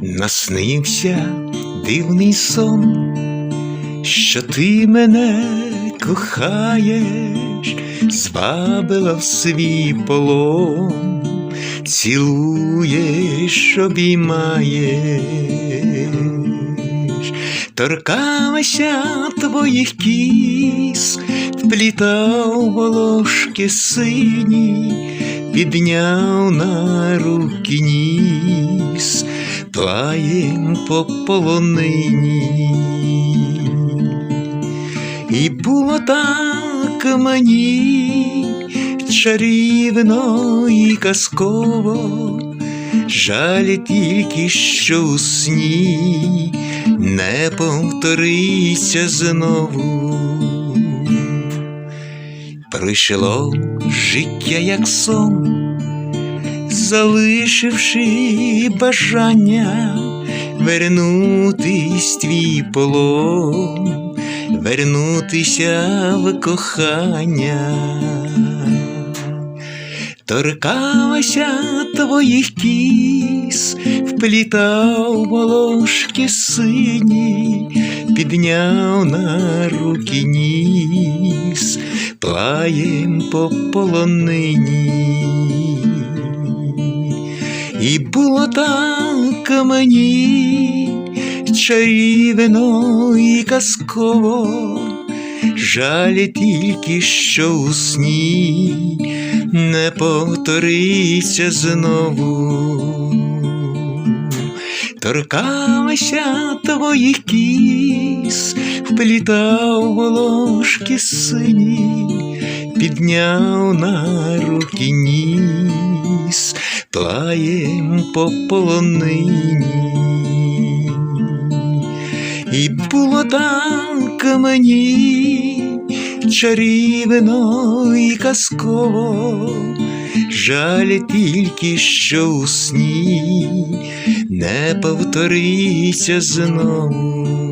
Наснився дивний сон, що ти мене кохаєш, звабила в свій полон, цілуєш, обіймаєш, торкалася твоїх кіс, вплітав волошки сині, підняв на руки ніс, плаєм по полонині. І було так мені чарівно і казково, жаль тільки, що у сні не повториться знову. Прийшло життя, як сон, залишивши бажання вернутись твій полон, вернутися в кохання, торкалася твоїх кіс, вплітав волошки сині, підняв на руки ніс, плаєм по полонині. І було так мені чарівно і казково, жаль тільки, що у сні не повториться знову. Торкалася твоїх кіс, вплітав волошки сині, підняв на руки ніс, плаєм по полонині. І було так мені чарівно і казково, жаль тільки, що у сні не повториться знову.